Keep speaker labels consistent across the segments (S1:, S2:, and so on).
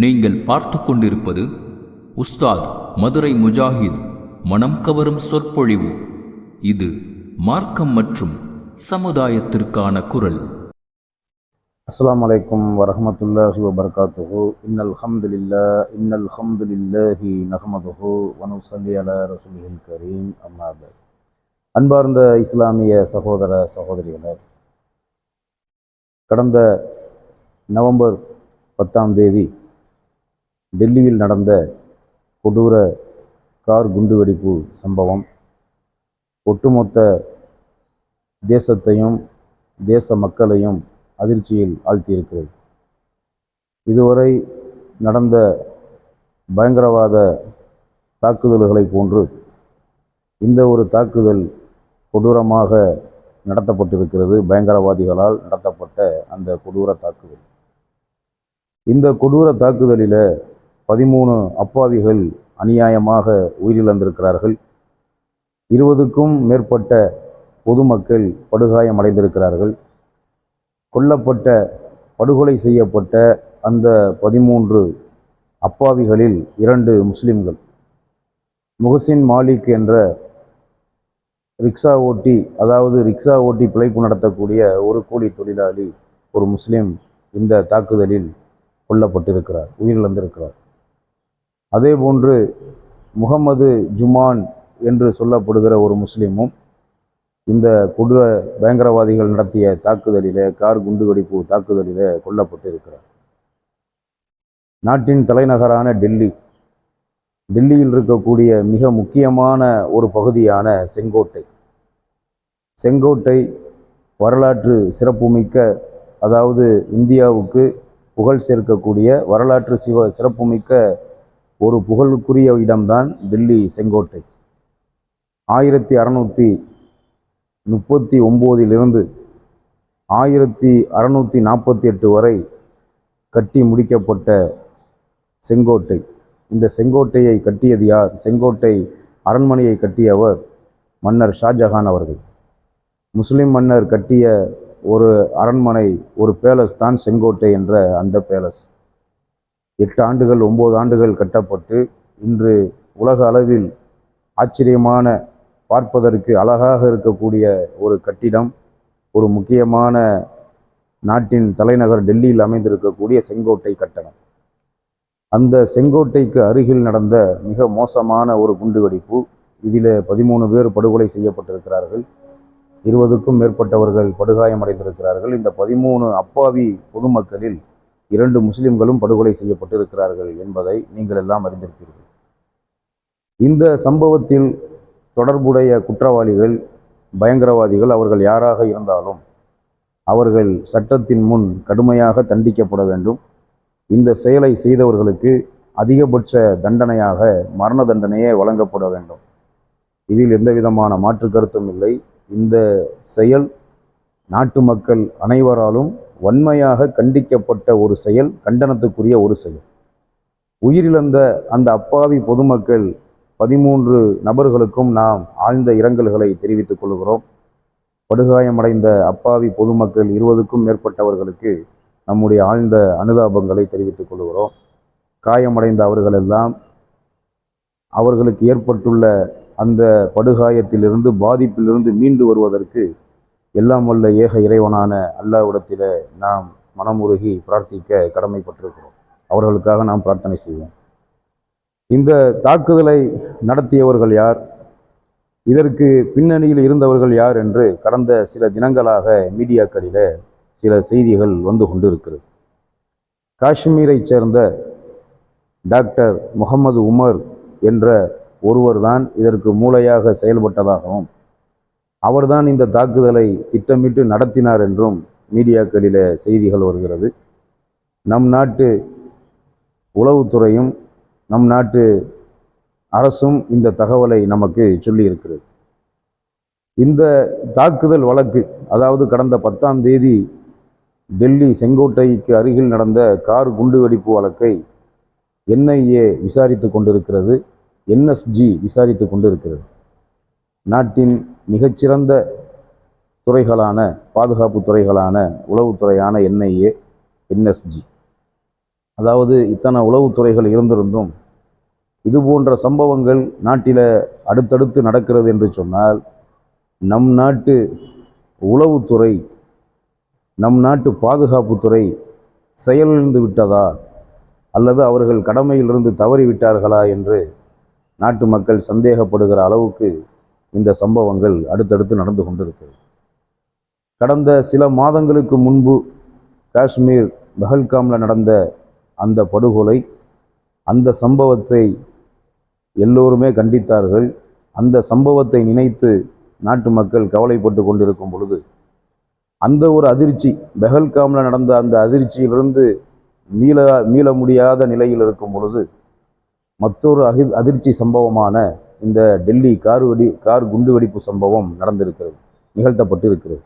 S1: நீங்கள் பார்த்து கொண்டிருப்பது உஸ்தாத் மதுரை முஜாஹித் மனம் கவரும் சொற்பொழிவு. இது மார்க்கம் மற்றும் சமுதாயத்திற்கான குரல்.
S2: அஸ்லாம் வலைக்கும் வரமத்துல்லாஹி வபர்காத்துஹு. இன்னல் ஹம்துலில்லா இன்னல் ஹம்துலில்லாஹி நஹமதுஹு வனுசல்லி அல ரசூலில் கரீம். அம்மாப அன்பார்ந்த இஸ்லாமிய சகோதர சகோதரிகளே கடந்த நவம்பர் பத்தாம் தேதி டெல்லியில் நடந்த கொடூர கார் குண்டுவெடிப்பு சம்பவம். ஒட்டுமொத்த தேசத்தையும் தேச மக்களையும் அதிர்ச்சியில் ஆழ்த்தியிருக்கிறது. இதுவரை நடந்த பயங்கரவாத தாக்குதல்களை போன்று இந்த ஒரு தாக்குதல் கொடூரமாக நடத்தப்பட்டிருக்கிறது. பயங்கரவாதிகளால் நடத்தப்பட்ட அந்த கொடூர தாக்குதல். இந்த கொடூர தாக்குதலில் பதிமூணு அப்பாவிகள் அநியாயமாக உயிரிழந்திருக்கிறார்கள். இருபதுக்கும் மேற்பட்ட பொதுமக்கள் படுகாயமடைந்திருக்கிறார்கள். கொல்லப்பட்ட படுகொலை செய்யப்பட்ட அந்த பதிமூன்று அப்பாவிகளில் இரண்டு முஸ்லிம்கள். முஹசின் மாலிக் என்ற ரிக்ஷா ஓட்டி அதாவது ரிக்ஷா ஓட்டி பிழைப்பு நடத்தக்கூடிய ஒரு கூலி தொழிலாளி ஒரு முஸ்லிம் இந்த தாக்குதலில் கொல்லப்பட்டிருக்கிறார் உயிரிழந்திருக்கிறார். அதே போன்று முகமது ஜுமான் என்று சொல்லப்படுகிற ஒரு முஸ்லீமும் இந்த கொடூர பயங்கரவாதிகள் நடத்திய தாக்குதலிலே கார் குண்டுவெடிப்பு தாக்குதலிலே கொல்லப்பட்டிருக்கிறார். நாட்டின் தலைநகரான டெல்லி. டெல்லியில் இருக்கக்கூடிய மிக முக்கியமான ஒரு பகுதியான செங்கோட்டை. செங்கோட்டை வரலாற்று சிறப்புமிக்க அதாவது இந்தியாவுக்கு புகழ் சேர்க்கக்கூடிய வரலாற்று சிவ சிறப்புமிக்க ஒரு புகழுக்குரிய இடம்தான் டெல்லி செங்கோட்டை. ஆயிரத்தி அறநூற்றி முப்பத்தி ஒம்போதிலிருந்து ஆயிரத்தி அறநூற்றி நாற்பத்தி எட்டு வரை கட்டி முடிக்கப்பட்ட செங்கோட்டை. இந்த செங்கோட்டையை கட்டியது யார்? செங்கோட்டை அரண்மனையை கட்டியவர் மன்னர் ஷாஜஹான் அவர்கள். முஸ்லிம் மன்னர் கட்டிய ஒரு அரண்மனை ஒரு பேலஸ் தான் செங்கோட்டை என்ற அந்த பேலஸ். எட்டு ஆண்டுகள் ஒம்பது ஆண்டுகள் கட்டப்பட்டு இன்று உலக அளவில் ஆச்சரியமான பார்ப்பதற்கு அழகாக இருக்கக்கூடிய ஒரு கட்டிடம் ஒரு முக்கியமான நாட்டின் தலைநகர் டெல்லியில் அமைந்திருக்கக்கூடிய செங்கோட்டை கட்டணம் அந்த செங்கோட்டைக்கு அருகில் நடந்த மிக மோசமான ஒரு குண்டுவெடிப்பு இதில் பதிமூணு பேர் படுகொலை செய்யப்பட்டிருக்கிறார்கள். இருபதுக்கும் மேற்பட்டவர்கள் படுகாயமடைந்திருக்கிறார்கள். இந்த பதிமூணு அப்பாவி பொதுமக்களில் இரண்டு முஸ்லிம்களும் படுகொலை செய்யப்பட்டிருக்கிறார்கள் என்பதை நீங்கள் எல்லாம் அறிந்திருப்பீர்கள். இந்த சம்பவத்தில் தொடர்புடைய குற்றவாளிகள் பயங்கரவாதிகள் அவர்கள் யாராக இருந்தாலும் அவர்கள் சட்டத்தின் முன் கடுமையாக தண்டிக்கப்பட வேண்டும். இந்த செயலை செய்தவர்களுக்கு அதிகபட்ச தண்டனையாக மரண தண்டனையே வழங்கப்பட வேண்டும். இதில் எந்த விதமான மாற்று கருத்தும் இல்லை. இந்த செயல் நாட்டு மக்கள் அனைவராலும் வன்மையாக கண்டிக்கப்பட்ட ஒரு செயல் கண்டனத்துக்குரிய ஒரு செயல். உயிரிழந்த அந்த அப்பாவி பொதுமக்கள் பதிமூன்று நபர்களுக்கும் நாம் ஆழ்ந்த இரங்கல்களை தெரிவித்துக் கொள்கிறோம். படுகாயமடைந்த அப்பாவி பொதுமக்கள் இருபதுக்கும் மேற்பட்டவர்களுக்கு நம்முடைய ஆழ்ந்த அனுதாபங்களை தெரிவித்துக் கொள்கிறோம். காயமடைந்த அவர்களெல்லாம் அவர்களுக்கு ஏற்பட்டுள்ள அந்த படுகாயத்திலிருந்து பாதிப்பிலிருந்து மீண்டு வருவதற்கு எல்லாம் வல்ல ஏக இறைவனான அல்லாவிடத்தில் நாம் மனமுருகி பிரார்த்திக்க கடமைப்பட்டிருக்கிறோம். அவர்களுக்காக நாம் பிரார்த்தனை செய்வோம். இந்த தாக்குதலை நடத்தியவர்கள் யார்? இதற்கு பின்னணியில் இருந்தவர்கள் யார் என்று கடந்த சில தினங்களாக மீடியாக்களில் சில செய்திகள் வந்து கொண்டிருக்கிறது. காஷ்மீரைச் சேர்ந்த டாக்டர் முகமது உமர் என்ற ஒருவர்தான் இதற்கு மூளையாக செயல்பட்டதாகவும் அவர்தான் இந்த தாக்குதலை திட்டமிட்டு நடத்தினார் என்றும் மீடியாக்களில் செய்திகள் வருகிறது. நம் நாட்டு உளவுத்துறையும் நம் நாட்டு அரசும் இந்த தகவலை நமக்கு சொல்லியிருக்கிறது. இந்த தாக்குதல் வழக்கு அதாவது கடந்த பத்தாம் தேதி டெல்லி செங்கோட்டைக்கு அருகில் நடந்த கார் குண்டுவெடிப்பு வழக்கை என்ஐஏ விசாரித்து கொண்டிருக்கிறது என்எஸ்ஜி விசாரித்து கொண்டிருக்கிறது. நாட்டின் மிகச்சிறந்த துறைகளான பாதுகாப்பு துறைகளான உளவுத்துறையான என்ஐஏ என்எஸ்ஜி அதாவது இத்தனை உளவுத்துறைகள் இருந்திருந்தும் இது போன்ற சம்பவங்கள் நாட்டில் அடுத்தடுத்து நடக்கிறது என்று சொன்னால் நம் நாட்டு உளவுத்துறை நம் நாட்டு பாதுகாப்புத்துறை செயலிழந்து விட்டதா? அல்லது அவர்கள் கடமையிலிருந்து தவறிவிட்டார்களா? என்று நாட்டு மக்கள் சந்தேகப்படுகிற அளவுக்கு இந்த சம்பவங்கள் அடுத்தடுத்து நடந்து கொண்டிருக்கிறது. கடந்த சில மாதங்களுக்கு முன்பு காஷ்மீர் பஹல்காமில் நடந்த அந்த படுகொலை அந்த சம்பவத்தை எல்லோருமே கண்டித்தார்கள். அந்த சம்பவத்தை நினைத்து நாட்டு மக்கள் கவலைப்பட்டு கொண்டிருக்கும் பொழுது அந்த ஒரு அதிர்ச்சி பெஹல்காமில் நடந்த அந்த அதிர்ச்சியிலிருந்து மீள மீள முடியாத நிலையில் இருக்கும் பொழுது மற்றொரு அகி அதிர்ச்சி சம்பவமான இந்த டெல்லி கார் வெடி கார் குண்டு வெடிப்பு சம்பவம் நடந்திருக்கிறது நிகழ்த்தப்பட்டு இருக்கிறது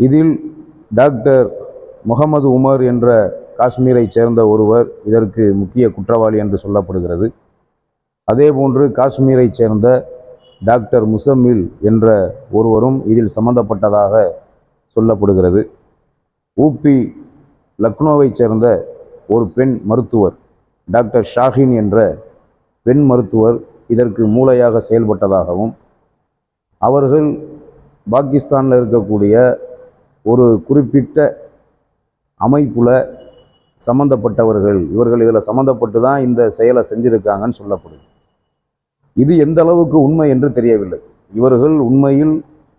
S2: இதில் டாக்டர் முகமது உமர் என்ற காஷ்மீரைச் சேர்ந்த ஒருவர் இதற்கு முக்கிய குற்றவாளி என்று சொல்லப்படுகிறது. அதேபோன்று காஷ்மீரைச் சேர்ந்த டாக்டர் முசம்மில் என்ற ஒருவரும் இதில் சம்பந்தப்பட்டதாக சொல்லப்படுகிறது. ஊபி லக்னோவைச் சேர்ந்த ஒரு பெண் மருத்துவர் டாக்டர் ஷாஹின் என்ற பெண் மருத்துவர் இதற்கு மூளையாக செயல்பட்டதாகவும் அவர்கள் பாகிஸ்தானில் இருக்கக்கூடிய ஒரு குறிப்பிட்ட அமைப்புல சம்மந்தப்பட்டவர்கள் இவர்கள் இதில் சம்மந்தப்பட்டு தான் இந்த செயலை செஞ்சுருக்காங்கன்னு சொல்லப்படுது. இது எந்த அளவுக்கு உண்மை என்று தெரியவில்லை. இவர்கள் உண்மையில்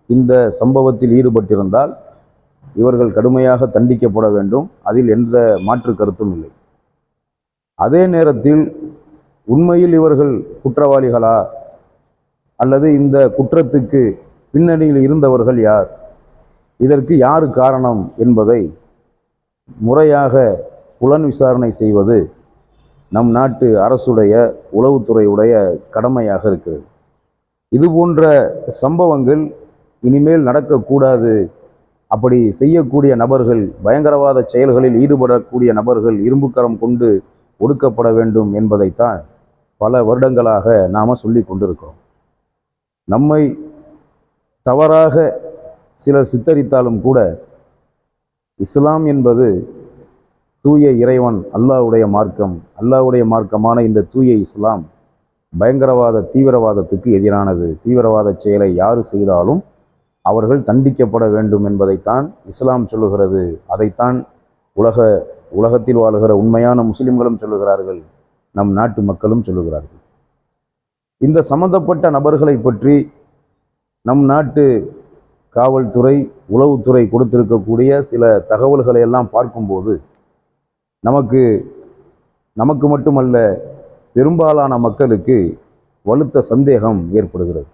S2: இந்த சம்பவத்தில் ஈடுபட்டிருந்தால் இவர்கள் கடுமையாக தண்டிக்கப்பட வேண்டும். அதில் எந்த மாற்று கருத்தும் இல்லை. அதே நேரத்தில் உண்மையில் இவர்கள் குற்றவாளிகளா? அல்லது இந்த குற்றத்துக்கு பின்னணியில் இருந்தவர்கள் யார்? இதற்கு யார் காரணம் என்பதை முறையாக புலன் விசாரணை செய்வது நம் நாட்டு அரசுடைய உளவுத்துறையுடைய கடமையாக இருக்கிறது. இது போன்ற சம்பவங்கள் இனிமேல் நடக்கக்கூடாது. அப்படி செய்யக்கூடிய நபர்கள் பயங்கரவாத செயல்களில் ஈடுபடக்கூடிய நபர்கள் இரும்புக்கரம் கொண்டு ஒடுக்கப்பட வேண்டும் என்பதைத்தான் பல வருடங்களாக நாம் சொல்லி கொண்டிருக்கிறோம். நம்மை தவறாக சிலர் சித்தரித்தாலும் கூட இஸ்லாம் என்பது தூய இறைவன் அல்லாஹ்வுடைய மார்க்கம் அல்லாவுடைய மார்க்கமான இந்த தூய இஸ்லாம் பயங்கரவாத தீவிரவாதத்துக்கு எதிரானது. தீவிரவாத செயலை யார் செய்தாலும் அவர்கள் தண்டிக்கப்பட வேண்டும் என்பதைத்தான் இஸ்லாம் சொல்லுகிறது. அதைத்தான் உலக உலகத்தில் வாழுகிற உண்மையான முஸ்லிம்களும் சொல்லுகிறார்கள். நம் நாட்டு மக்களும் சொல்லுகிறார்கள். இந்த சம்பந்தப்பட்ட நபர்களை பற்றி நம் நாட்டு காவல்துறை உளவுத்துறை கொடுத்திருக்கக்கூடிய சில தகவல்களை எல்லாம் பார்க்கும்போது நமக்கு நமக்கு மட்டுமல்ல பெரும்பாலான மக்களுக்கு வலுத்த சந்தேகம் ஏற்படுகிறது.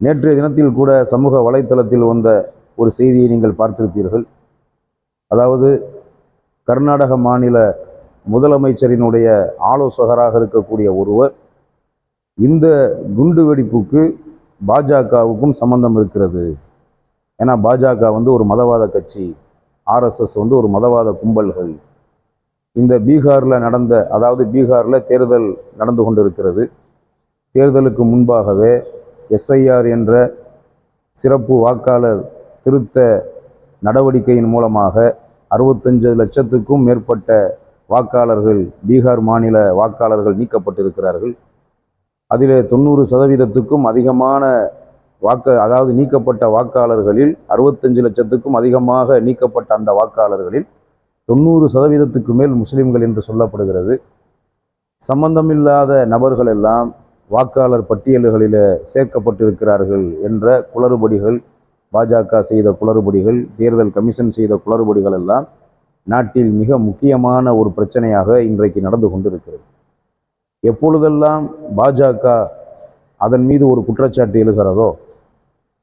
S2: நேற்றைய தினத்தில் கூட சமூக வலைத்தளத்தில் வந்த ஒரு செய்தியை நீங்கள் பார்த்திருப்பீர்கள். அதாவது கர்நாடக மாநில முதலமைச்சரினுடைய ஆலோசகராக இருக்கக்கூடிய ஒருவர் இந்த குண்டு வெடிப்புக்கு பாஜகவுக்கும் சம்பந்தம் இருக்கிறது. ஏன்னா பாஜக வந்து ஒரு மதவாத கட்சி ஆர்எஸ்எஸ் வந்து ஒரு மதவாத கும்பல்கள். இந்த பீகாரில் நடந்த அதாவது பீகாரில் தேர்தல் நடந்து கொண்டிருக்கிறது. தேர்தலுக்கு முன்பாகவே எஸ்ஐஆர் என்ற சிறப்பு வாக்காளர் திருத்த நடவடிக்கையின் மூலமாக அறுபத்தஞ்சு லட்சத்துக்கும் மேற்பட்ட வாக்காளர்கள் பீகார் மாநில வாக்காளர்கள் நீக்கப்பட்டிருக்கிறார்கள். அதில் தொண்ணூறு சதவீதத்துக்கும் அதிகமான வாக்கு அதாவது நீக்கப்பட்ட வாக்காளர்களில் அறுபத்தஞ்சு லட்சத்துக்கும் அதிகமாக நீக்கப்பட்ட அந்த வாக்காளர்களில் தொண்ணூறு சதவீதத்துக்கு மேல் முஸ்லிம்கள் என்று சொல்லப்படுகிறது. சம்பந்தமில்லாத நபர்கள் எல்லாம் வாக்காளர் பட்டியல்களில் சேர்க்கப்பட்டிருக்கிறார்கள் என்ற குளறுபடிகள் பாஜக செய்த குளறுபடிகள் தேர்தல் கமிஷன் செய்த குளறுபடிகள் எல்லாம் நாட்டில் மிக முக்கியமான ஒரு பிரச்சனையாக இன்றைக்கு நடந்து கொண்டிருக்கிறது. எப்பொழுதெல்லாம் பாஜக அதன் மீது ஒரு குற்றச்சாட்டு எழுகிறதோ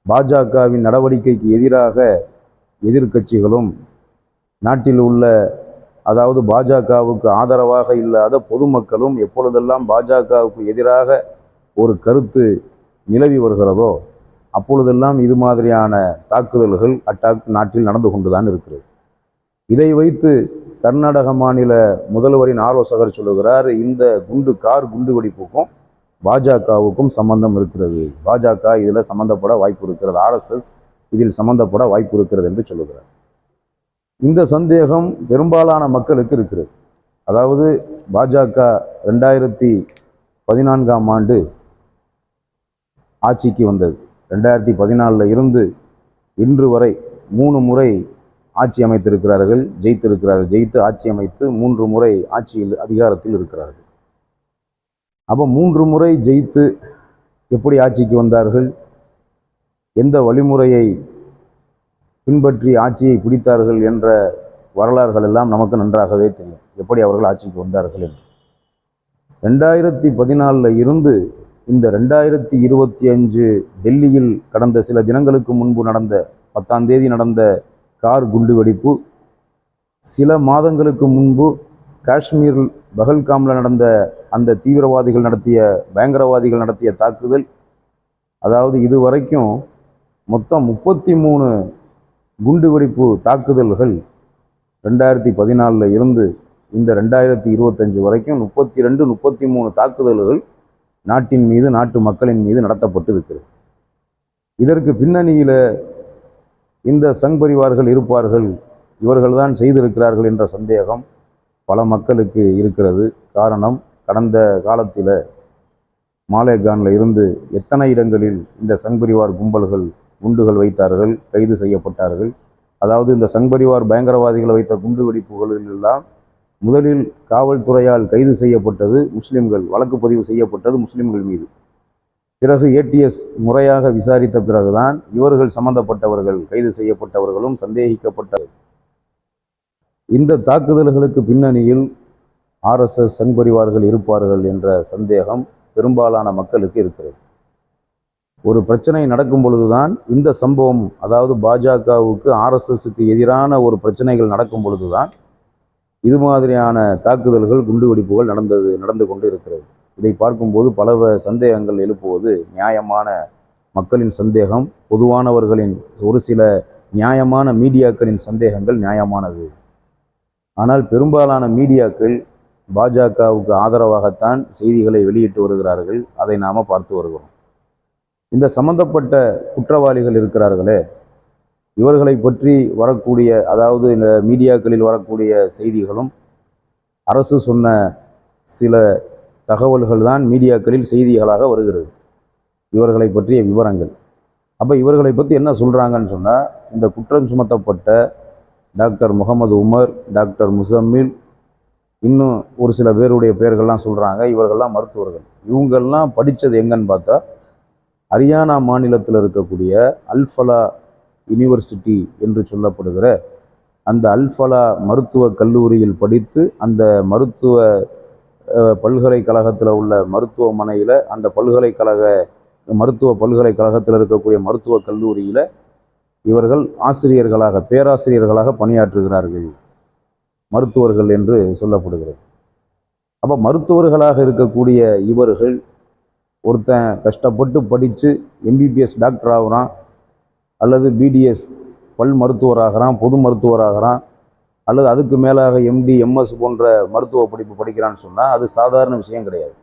S2: பாஜகவின் நடவடிக்கைக்கு எதிராக எதிர்க்கட்சிகளும் நாட்டில் உள்ள அதாவது பாஜகவுக்கு ஆதரவாக இல்லாத பொதுமக்களும் எப்பொழுதெல்லாம் பாஜகவுக்கு எதிராக ஒரு கருத்து நிலவி வருகிறதோ அப்பொழுதெல்லாம் இது மாதிரியான தாக்குதல்கள் அட்டாக் நாட்டில் நடந்து கொண்டுதான் இருக்கிறது. இதை வைத்து கர்நாடக மாநில முதல்வரின் ஆலோசகர் சொல்லுகிறார் இந்த குண்டு கார் குண்டு வெடிப்புக்கும் பாஜகவுக்கும் சம்பந்தம் இருக்கிறது. பாஜக இதில் சம்பந்தப்பட வாய்ப்பு இருக்கிறது. ஆர்எஸ்எஸ் இதில் சம்பந்தப்பட வாய்ப்பு இருக்கிறது என்று சொல்லுகிறார். இந்த சந்தேகம் பெரும்பாலான மக்களுக்கு இருக்கிறது. அதாவது பாஜக ரெண்டாயிரத்தி பதினான்காம் ஆண்டு ஆட்சிக்கு வந்தது. ரெண்டாயிரத்தி பதினாலில் இருந்து இன்று வரை மூணு முறை ஆட்சி அமைத்திருக்கிறார்கள் ஜெயித்திருக்கிறார்கள். ஜெயித்து ஆட்சி அமைத்து மூன்று முறை ஆட்சியில் அதிகாரத்தில் இருக்கிறார்கள். அப்போ மூன்று முறை ஜெயித்து எப்படி ஆட்சிக்கு வந்தார்கள்? எந்த வழிமுறையை பின்பற்றி ஆட்சியை பிடித்தார்கள் என்ற வரலாறுகள் எல்லாம் நமக்கு நன்றாகவே தெரியும். எப்படி அவர்கள் ஆட்சிக்கு வந்தார்கள் என்று. ரெண்டாயிரத்தி பதினாலில் இருந்து இந்த ரெண்டாயிரத்தி இருபத்தி அஞ்சு டெல்லியில் கடந்த சில தினங்களுக்கு முன்பு நடந்த பத்தாம் தேதி நடந்த கார் குண்டுவெடிப்பு சில மாதங்களுக்கு முன்பு காஷ்மீர் பகல்காமில் நடந்த அந்த தீவிரவாதிகள் நடத்திய பயங்கரவாதிகள் நடத்திய தாக்குதல். அதாவது இதுவரைக்கும் மொத்தம் முப்பத்தி மூணு குண்டுவெடிப்பு தாக்குதல்கள் ரெண்டாயிரத்தி பதினாலில் இருந்து இந்த ரெண்டாயிரத்தி இருபத்தஞ்சு வரைக்கும் முப்பத்தி ரெண்டு முப்பத்தி மூணு தாக்குதல்கள் நாட்டின் மீது நாட்டு மக்களின் மீது நடத்தப்பட்டு இருக்கிறது இதற்கு பின்னணியில் இந்த சங் பரிவார்கள் இருப்பார்கள் இவர்கள்தான் செய்திருக்கிறார்கள் என்ற சந்தேகம் பல மக்களுக்கு இருக்கிறது. காரணம் கடந்த காலத்தில் மாலேகானில் இருந்து எத்தனை இடங்களில் இந்த சங்பரிவார் கும்பல்கள் குண்டுகள் வைத்தார்கள் கைது செய்யப்பட்டார்கள். அதாவது இந்த சங் பரிவார் பயங்கரவாதிகள் வைத்த குண்டு வெடிப்புகளில் எல்லாம் முதலில் காவல்துறையால் கைது செய்யப்பட்டது முஸ்லிம்கள் வழக்கு பதிவு செய்யப்பட்டது முஸ்லிம்கள் மீது. பிறகு ஏடிஎஸ் முறையாக விசாரித்த பிறகுதான் இவர்கள் சம்பந்தப்பட்டவர்கள் கைது செய்யப்பட்டவர்களும் சந்தேகிக்கப்பட்ட இந்த தாக்குதல்களுக்கு பின்னணியில் ஆர்எஸ்எஸ் சங்பரிவார்கள் இருப்பார்கள் என்ற சந்தேகம் பெரும்பாலான மக்களுக்கு இருக்கிறது. ஒரு பிரச்சனை நடக்கும் பொழுதுதான் இந்த சம்பவம் அதாவது பாஜகவுக்கு ஆர்எஸ்எஸ்க்கு எதிரான ஒரு பிரச்சனைகள் நடக்கும் பொழுதுதான் இது மாதிரியான தாக்குதல்கள் குண்டுவெடிப்புகள் நடந்தது நடந்து கொண்டு இருக்கிறது. இதை பார்க்கும்போது பல சந்தேகங்கள் எழுப்புவது நியாயமான மக்களின் சந்தேகம் பொதுவானவர்களின் ஒரு சில நியாயமான மீடியாக்களின் சந்தேகங்கள் நியாயமானது. ஆனால் பெரும்பாலான மீடியாக்கள் பாஜகவுக்கு ஆதரவாகத்தான் செய்திகளை வெளியிட்டு வருகிறார்கள். அதை நாம் பார்த்து வருகிறோம். இந்த சம்பந்தப்பட்ட குற்றவாளிகள் இருக்கிறார்களே இவர்களை பற்றி வரக்கூடிய அதாவது இந்த மீடியாக்களில் வரக்கூடிய செய்திகளும் அரசு சொன்ன சில தகவல்கள் தான் மீடியாக்களில் செய்திகளாக வருகிறது. இவர்களை பற்றிய விவரங்கள். அப்போ இவர்களை பற்றி என்ன சொல்கிறாங்கன்னு சொன்னால் இந்த குற்றம் சுமத்தப்பட்ட டாக்டர் முகமது உமர் டாக்டர் முசம்மில் இன்னும் ஒரு சில பேருடைய பெயர்கள்லாம் சொல்கிறாங்க இவர்கள்லாம் மருத்துவர்கள். இவங்கெல்லாம் படித்தது எங்கன்னு பார்த்தா ஹரியானா மாநிலத்தில் இருக்கக்கூடிய அல்ஃபலா யுனிவர்சிட்டி என்று சொல்லப்படுகிற அந்த அல்ஃபலா மருத்துவக் கல்லூரியில் படித்து அந்த மருத்துவ பல்கலைக்கழகத்தில் உள்ள மருத்துவமனையில் அந்த பல்கலைக்கழக மருத்துவ பல்கலைக்கழகத்தில் இருக்கக்கூடிய மருத்துவக் கல்லூரியில் இவர்கள் ஆசிரியர்களாக பேராசிரியர்களாக பணியாற்றுகிறார்கள். மருத்துவர்கள் என்று சொல்லப்படுகிறது. அப்போ மருத்துவர்களாக இருக்கக்கூடிய இவர்கள் ஒருத்தன் கஷ்டப்பட்டு படித்து எம்பிபிஎஸ் டாக்டர் ஆகுறான் அல்லது பிடிஎஸ் பல் மருத்துவராகிறான் பொது மருத்துவராகிறான் அல்லது அதுக்கு மேலாக எம்டி எம்எஸ் போன்ற மருத்துவ படிப்பு படிக்கிறான்னு சொன்னால் அது சாதாரண விஷயம் கிடையாது.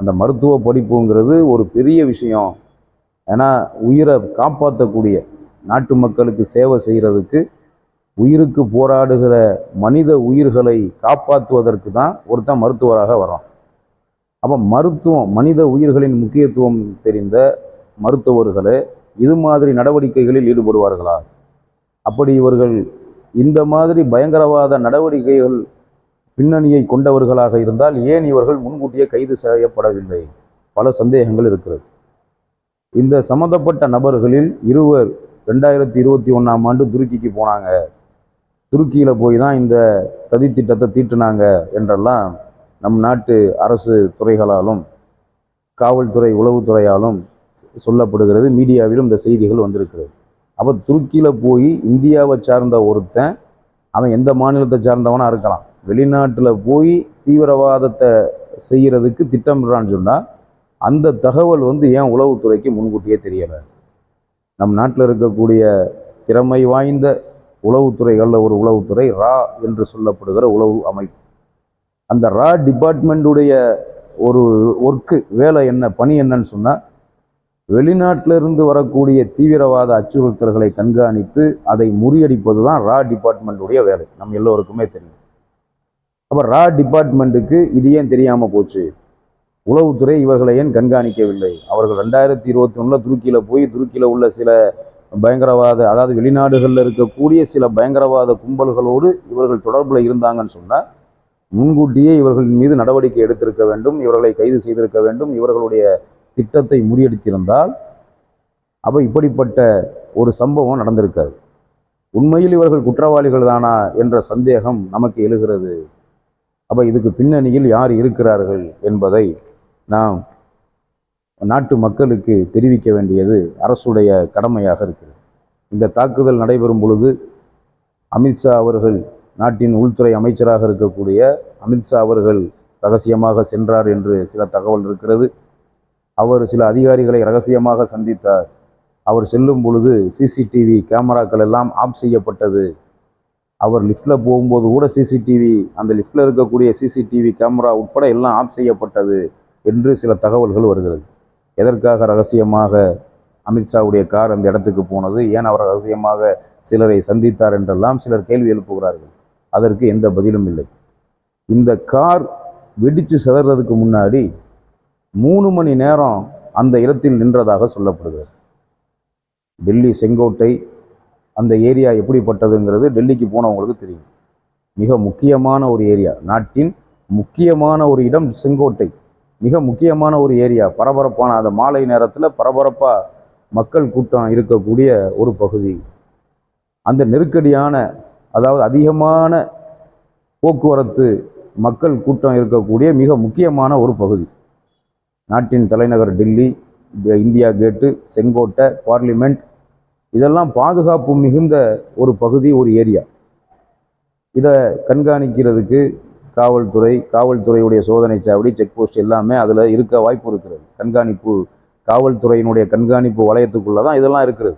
S2: அந்த மருத்துவ படிப்புங்கிறது ஒரு பெரிய விஷயம். ஏன்னா உயிரை காப்பாற்றக்கூடிய நாட்டு மக்களுக்கு சேவை செய்கிறதுக்கு உயிருக்கு போராடுகிற மனித உயிர்களை காப்பாற்றுவதற்கு தான் ஒருத்தன் மருத்துவராக வரான். அப்போ மருத்துவம் மனித உயிர்களின் முக்கியத்துவம் தெரிந்த மருத்துவர்களே இது மாதிரி நடவடிக்கைகளில் ஈடுபடுவார்களா? அப்படி இவர்கள் இந்த மாதிரி பயங்கரவாத நடவடிக்கைகள் பின்னணியை கொண்டவர்களாக இருந்தால் ஏன் இவர்கள் முன்கூட்டியே கைது செய்யப்படவில்லை? பல சந்தேகங்கள் இருக்கிறது. இந்த சம்பந்தப்பட்ட நபர்களில் இருவர் ரெண்டாயிரத்தி இருபத்தி ஒன்றாம் ஆண்டு துருக்கிக்கு போனாங்க. துருக்கியில் போய் தான் இந்த சதி திட்டத்தை தீட்டுனாங்க என்றெல்லாம் நம் நாட்டு அரசு துறைகளாலும் காவல்துறை உளவுத்துறையாலும் சொல்லப்படுகிறது. மீடியாவிலும் இந்த செய்திகள் வந்திருக்கிறது. அப்போ துருக்கியில் போய் இந்தியாவை சார்ந்த ஒருத்தன் அவன் எந்த மாநிலத்தை சார்ந்தவனாக இருக்கலாம். வெளிநாட்டில் போய் தீவிரவாதத்தை செய்கிறதுக்கு திட்டமிடுறான்னு சொன்னால் அந்த தகவல் வந்து ஏன் உளவுத்துறைக்கு முன்கூட்டியே தெரியலை? நம் நாட்டில் இருக்கக்கூடிய திறமை வாய்ந்த உளவுத்துறைகளில் ஒரு உளவுத்துறை ரா என்று சொல்லப்படுகிற உளவு அமைப்பு. அந்த ரா டிபார்ட்மெண்ட்டுடைய ஒரு ஒர்க்கு வேலை என்ன பணி என்னன்னு சொன்னால் வெளிநாட்டிலிருந்து வரக்கூடிய தீவிரவாத அச்சுறுத்தல்களை கண்காணித்து அதை முறியடிப்பது தான் ரா டிபார்ட்மெண்ட்டுடைய வேலை. நம்ம எல்லோருக்குமே தெரியும். அப்போ ரா டிபார்ட்மெண்ட்டுக்கு இது ஏன் தெரியாமல் போச்சு? உளவுத்துறை இவர்களை ஏன் கண்காணிக்கவில்லை? அவர்கள் ரெண்டாயிரத்தி இருபத்தி ஒன்றில் துருக்கியில் போய் துருக்கியில் உள்ள சில பயங்கரவாத அதாவது வெளிநாடுகளில் இருக்கக்கூடிய சில பயங்கரவாத கும்பல்களோடு இவர்கள் தொடர்பில் இருந்தாங்கன்னு சொன்னால் முன்கூட்டியே இவர்களின் மீது நடவடிக்கை எடுத்திருக்க வேண்டும் இவர்களை கைது செய்திருக்க வேண்டும் இவர்களுடைய திட்டத்தை முறியடித்திருந்தால் அப்போ இப்படிப்பட்ட ஒரு சம்பவம் நடந்திருக்காது. உண்மையில் இவர்கள் குற்றவாளிகள் தானா என்ற சந்தேகம் நமக்கு எழுகிறது. அப்போ இதுக்கு பின்னணியில் யார் இருக்கிறார்கள் என்பதை நாம் நாட்டு மக்களுக்கு தெரிவிக்க வேண்டியது அரசுடைய கடமையாக இருக்கிறது. இந்த தாக்குதல் நடைபெறும் பொழுது அமித்ஷா அவர்கள் நாட்டின் உள்துறை அமைச்சராக இருக்கக்கூடிய அமித்ஷா அவர்கள் ரகசியமாக சென்றார் என்று சில தகவல் இருக்கிறது. அவர் சில அதிகாரிகளை ரகசியமாக சந்தித்தார். அவர் செல்லும் பொழுது சிசிடிவி கேமராக்கள் எல்லாம் ஆஃப் செய்யப்பட்டது. அவர் லிஃப்ட்டில் போகும்போது கூட சிசிடிவி அந்த லிஃப்ட்டில் இருக்கக்கூடிய சிசிடிவி கேமரா உட்பட எல்லாம் ஆஃப் செய்யப்பட்டது என்று சில தகவல்கள் வருகிறது. எதற்காக ரகசியமாக அமித்ஷாவுடைய கார் அந்த இடத்துக்கு போனது? ஏன் அவர் ரகசியமாக சிலரை சந்தித்தார் என்றெல்லாம் சிலர் கேள்வி எழுப்புகிறார்கள். அதற்கு எந்த பதிலும் இல்லை. இந்த கார் வெடித்து சிதறதுக்கு முன்னாடி மூணு மணி நேரம் அந்த இடத்தில் நின்றதாக சொல்லப்படுகிறது. டெல்லி செங்கோட்டை அந்த ஏரியா எப்படிப்பட்டதுங்கிறது டெல்லிக்கு போனவங்களுக்கு தெரியும். மிக முக்கியமான ஒரு ஏரியா. நாட்டின் முக்கியமான ஒரு இடம் செங்கோட்டை. மிக முக்கியமான ஒரு ஏரியா. பரபரப்பான அந்த மாலை நேரத்தில் பரபரப்பாக மக்கள் கூட்டம் இருக்கக்கூடிய ஒரு பகுதி. அந்த நெருக்கடியான அதாவது அதிகமான போக்குவரத்து மக்கள் கூட்டம் இருக்கக்கூடிய மிக முக்கியமான ஒரு பகுதி. நாட்டின் தலைநகர் டெல்லி இந்தியா- இந்தியா கேட்டு செங்கோட்டை பார்லிமெண்ட் இதெல்லாம் பாதுகாப்பு மிகுந்த ஒரு பகுதி ஒரு ஏரியா. இதை கண்காணிக்கிறதுக்கு காவல்துறை காவல்துறையுடைய சோதனை சாவடி செக் போஸ்ட் எல்லாமே அதில் இருக்க வாய்ப்பு இருக்கிறது. கண்காணிப்பு காவல்துறையினுடைய கண்காணிப்பு வளையத்துக்குள்ளே தான் இதெல்லாம் இருக்கிறது.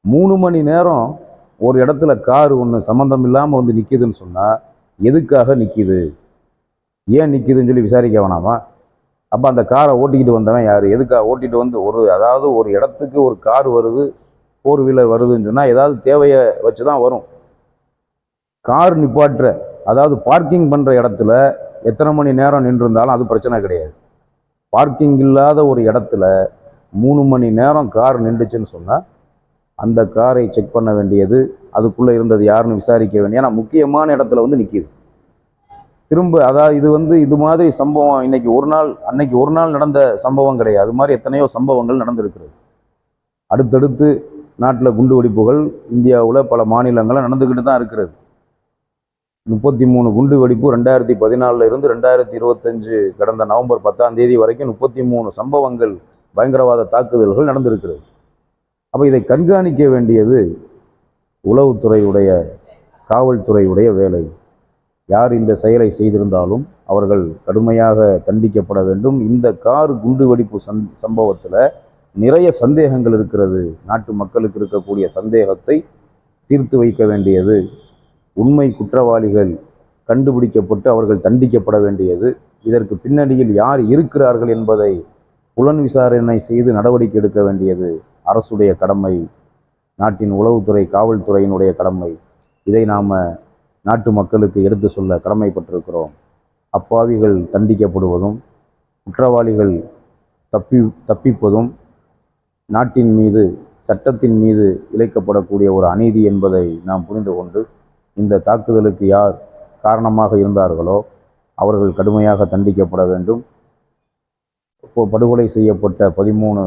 S2: மூணு மணி நேரம் ஒரு இடத்துல கார் ஒன்று சம்மந்தம் இல்லாமல் வந்து நிற்கிதுன்னு சொன்னால் எதுக்காக நிற்கிது ஏன் நிற்கிதுன்னு சொல்லி விசாரிக்க வேணாமா? அப்போ அந்த காரை ஓட்டிக்கிட்டு வந்தவன் யார்? எதுக்காக? ஓட்டிட்டு வந்து ஒரு அதாவது ஒரு இடத்துக்கு ஒரு கார் வருது ஃபோர் வீலர் வருதுன்னு சொன்னால் ஏதாவது தேவையை வச்சு தான் வரும். கார் நிப்பாட்டுற அதாவது பார்க்கிங் பண்ணுற இடத்துல எத்தனை மணி நேரம் நின்றுருந்தாலும் அது பிரச்சனை கிடையாது. பார்க்கிங் இல்லாத ஒரு இடத்துல மூணு மணி நேரம் கார் நின்றுச்சுன்னு சொன்னால் அந்த காரை செக் பண்ண வேண்டியது அதுக்குள்ளே இருந்தது யாருன்னு விசாரிக்க வேண்டிய ஏன்னா முக்கியமான இடத்துல வந்து நிற்கிது திரும்ப அதாவது இது வந்து இது மாதிரி சம்பவம் இன்னைக்கு ஒரு நாள் அன்னைக்கு ஒரு நாள் நடந்த சம்பவம் கிடையாது. அது மாதிரி எத்தனையோ சம்பவங்கள் நடந்திருக்கிறது. அடுத்தடுத்து நாட்டில் குண்டு வெடிப்புகள் இந்தியாவில் பல மாநிலங்களில் நடந்துக்கிட்டு தான் இருக்கிறது. முப்பத்தி மூணு குண்டு வெடிப்பு ரெண்டாயிரத்தி பதினாலில் இருந்து ரெண்டாயிரத்தி இருபத்தஞ்சு கடந்த நவம்பர் பத்தாம் தேதி வரைக்கும் முப்பத்தி மூணு சம்பவங்கள் பயங்கரவாத தாக்குதல்கள் நடந்திருக்கிறது. அப்போ இதை கண்காணிக்க வேண்டியது உளவுத்துறையுடைய காவல்துறையுடைய வேலை. யார் இந்த செயலை செய்திருந்தாலும் அவர்கள் கடுமையாக தண்டிக்கப்பட வேண்டும். இந்த கார் குண்டு வெடிப்பு சந் சம்பவத்தில் நிறைய சந்தேகங்கள் இருக்கிறது. நாட்டு மக்களுக்கு இருக்கக்கூடிய சந்தேகத்தை தீர்த்து வைக்க வேண்டியது. உண்மை குற்றவாளிகள் கண்டுபிடிக்கப்பட்டு அவர்கள் தண்டிக்கப்பட வேண்டியது. இதற்கு பின்னணியில் யார் இருக்கிறார்கள் என்பதை புலன் விசாரணை செய்து நடவடிக்கை எடுக்க வேண்டியது. அரசுடைய கடமை. நாட்டின் உளவுத்துறை காவல்துறையினுடைய கடமை. இதை நாம் நாட்டு மக்களுக்கு எடுத்து சொல்ல கடமைப்பட்டிருக்கிறோம். அப்பாவிகள் தண்டிக்கப்படுவதும் குற்றவாளிகள் தப்பி தப்பிப்பதும் நாட்டின் மீது சட்டத்தின் மீது இழைக்கப்படக்கூடிய ஒரு அநீதி என்பதை நாம் புரிந்து கொண்டு இந்த தாக்குதலுக்கு யார் காரணமாக இருந்தார்களோ அவர்கள் கடுமையாக தண்டிக்கப்பட வேண்டும். படுகொலை செய்யப்பட்ட பதிமூணு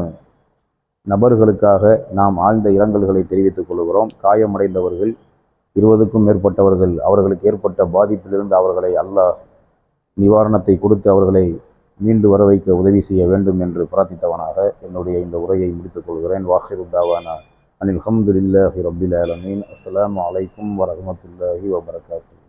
S2: நபர்களுக்காக நாம் ஆழ்ந்த இரங்கல்களை தெரிவித்துக் கொள்கிறோம். காயமடைந்தவர்கள் இருபதுக்கும் மேற்பட்டவர்கள் அவர்களுக்கு ஏற்பட்ட பாதிப்பிலிருந்து அவர்களை அல்லாஹ் நிவாரணத்தை கொடுத்து அவர்களை மீண்டு வர வைக்க உதவி செய்ய வேண்டும் என்று பிரார்த்தித்தவனாக என்னுடைய இந்த உரையை முடித்துக் கொள்கிறேன். வாஹிருதாவானா அனில் ஹம்துல்லாஹி ரபில் அலமீன் அஸ்லாம் அலைக்கும் வரமத்துல்லாஹி வபரகாத்து